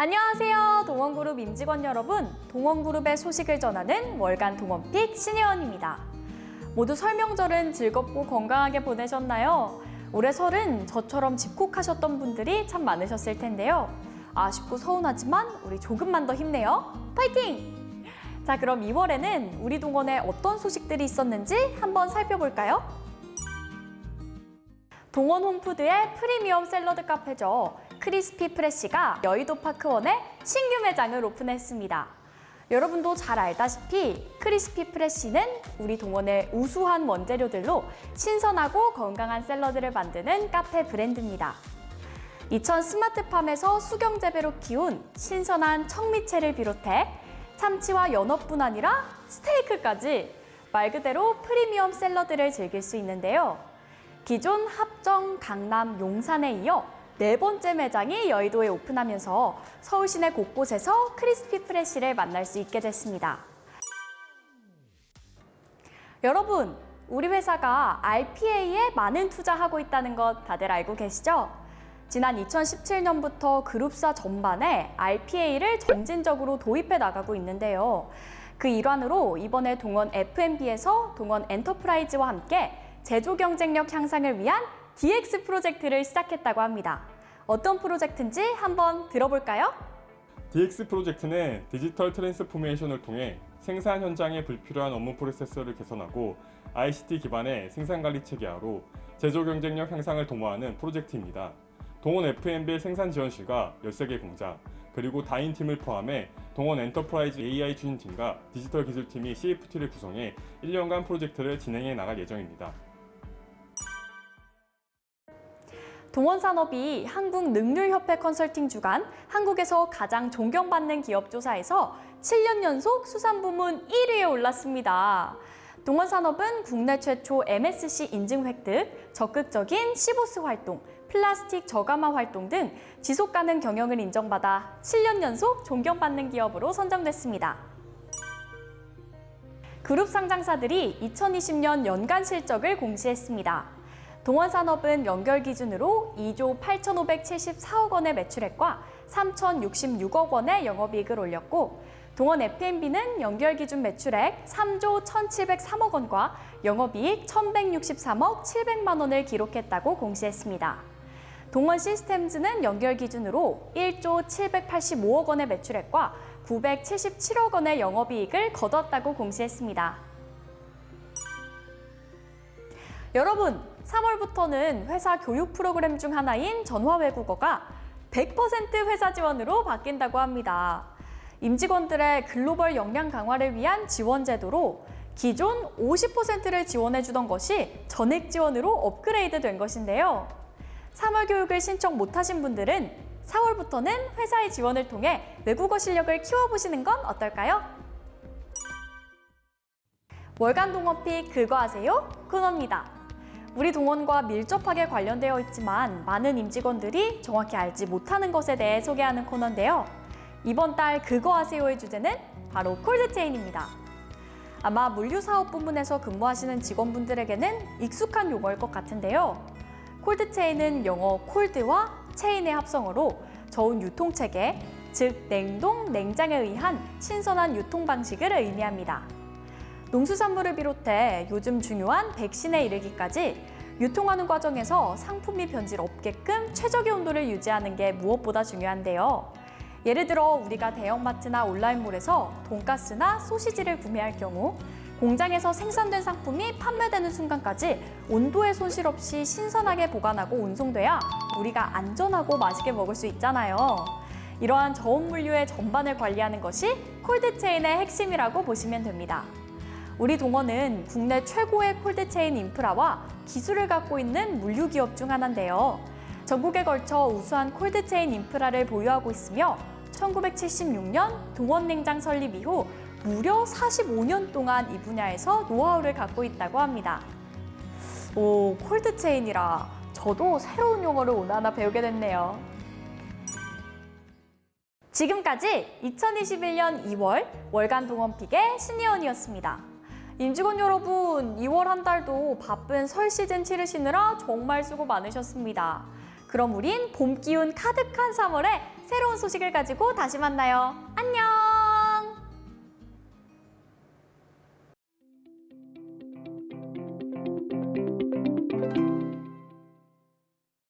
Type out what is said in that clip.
안녕하세요. 동원그룹 임직원 여러분. 동원그룹의 소식을 전하는 월간 동원픽 신혜원입니다. 모두 설명절은 즐겁고 건강하게 보내셨나요? 올해 설은 저처럼 집콕하셨던 분들이 참 많으셨을 텐데요. 아쉽고 서운하지만 우리 조금만 더 힘내요. 파이팅! 자, 그럼 2월에는 우리 동원에 어떤 소식들이 있었는지 한번 살펴볼까요? 동원 홈푸드의 프리미엄 샐러드 카페죠. 크리스피 프레쉬가 여의도 파크원에 신규 매장을 오픈했습니다. 여러분도 잘 알다시피 크리스피 프레쉬는 우리 동원의 우수한 원재료들로 신선하고 건강한 샐러드를 만드는 카페 브랜드입니다. 이천 스마트팜에서 수경 재배로 키운 신선한 청미채를 비롯해 참치와 연어뿐 아니라 스테이크까지 말 그대로 프리미엄 샐러드를 즐길 수 있는데요. 기존 합정, 강남, 용산에 이어 네 번째 매장이 여의도에 오픈하면서 서울 시내 곳곳에서 크리스피 프레쉬를 만날 수 있게 됐습니다. 여러분, 우리 회사가 RPA에 많은 투자하고 있다는 것 다들 알고 계시죠? 지난 2017년부터 그룹사 전반에 RPA를 점진적으로 도입해 나가고 있는데요. 그 일환으로 이번에 동원 F&B에서 동원 엔터프라이즈와 함께 제조 경쟁력 향상을 위한 DX 프로젝트를 시작했다고 합니다. 어떤 프로젝트인지 한번 들어볼까요? DX 프로젝트는 디지털 트랜스포메이션을 통해 생산 현장에 불필요한 업무 프로세스를 개선하고 ICT 기반의 생산 관리 체계화로 제조 경쟁력 향상을 도모하는 프로젝트입니다. 동원 F&B 생산 지원실과 13개 공장, 그리고 다인 팀을 포함해 동원 엔터프라이즈 AI 추진팀과 디지털 기술팀이 CFT를 구성해 1년간 프로젝트를 진행해 나갈 예정입니다. 동원산업이 한국능률협회 컨설팅 주간 한국에서 가장 존경받는 기업 조사에서 7년 연속 수산 부문 1위에 올랐습니다. 동원산업은 국내 최초 MSC 인증 획득, 적극적인 시보스 활동, 플라스틱 저감화 활동 등 지속 가능 경영을 인정받아 7년 연속 존경받는 기업으로 선정됐습니다. 그룹 상장사들이 2020년 연간 실적을 공시했습니다. 동원산업은 연결 기준으로 2조 8,574억 원의 매출액과 3,066억 원의 영업이익을 올렸고 동원 F&B는 연결 기준 매출액 3조 1,703억 원과 영업이익 1,163억 700만 원을 기록했다고 공시했습니다. 동원 시스템즈는 연결 기준으로 1조 785억 원의 매출액과 977억 원의 영업이익을 거뒀다고 공시했습니다. 여러분, 3월부터는 회사 교육 프로그램 중 하나인 전화 외국어가 100% 회사 지원으로 바뀐다고 합니다. 임직원들의 글로벌 역량 강화를 위한 지원 제도로 기존 50%를 지원해 주던 것이 전액 지원으로 업그레이드 된 것인데요. 3월 교육을 신청 못하신 분들은 4월부터는 회사의 지원을 통해 외국어 실력을 키워보시는 건 어떨까요? 월간 동업픽 그거 아세요? 코너입니다. 우리 동원과 밀접하게 관련되어 있지만 많은 임직원들이 정확히 알지 못하는 것에 대해 소개하는 코너인데요. 이번 달 그거 아세요의 주제는 바로 콜드체인입니다. 아마 물류사업 부문에서 근무하시는 직원분들에게는 익숙한 용어일 것 같은데요. 콜드체인은 영어 콜드와 체인의 합성어로 저온 유통체계, 즉 냉동, 냉장에 의한 신선한 유통 방식을 의미합니다. 농수산물을 비롯해 요즘 중요한 백신에 이르기까지 유통하는 과정에서 상품이 변질 없게끔 최적의 온도를 유지하는 게 무엇보다 중요한데요. 예를 들어 우리가 대형마트나 온라인몰에서 돈가스나 소시지를 구매할 경우 공장에서 생산된 상품이 판매되는 순간까지 온도의 손실 없이 신선하게 보관하고 운송돼야 우리가 안전하고 맛있게 먹을 수 있잖아요. 이러한 저온 물류의 전반을 관리하는 것이 콜드체인의 핵심이라고 보시면 됩니다. 우리 동원은 국내 최고의 콜드체인 인프라와 기술을 갖고 있는 물류 기업 중 하나인데요. 전국에 걸쳐 우수한 콜드체인 인프라를 보유하고 있으며 1976년 동원냉장 설립 이후 무려 45년 동안 이 분야에서 노하우를 갖고 있다고 합니다. 오, 콜드체인이라 저도 새로운 용어를 오늘 하나 배우게 됐네요. 지금까지 2021년 2월 월간 동원픽의 신예원이었습니다. 임직원 여러분, 2월 한 달도 바쁜 설 시즌 치르시느라 정말 수고 많으셨습니다. 그럼 우린 봄 기운 가득한 3월에 새로운 소식을 가지고 다시 만나요.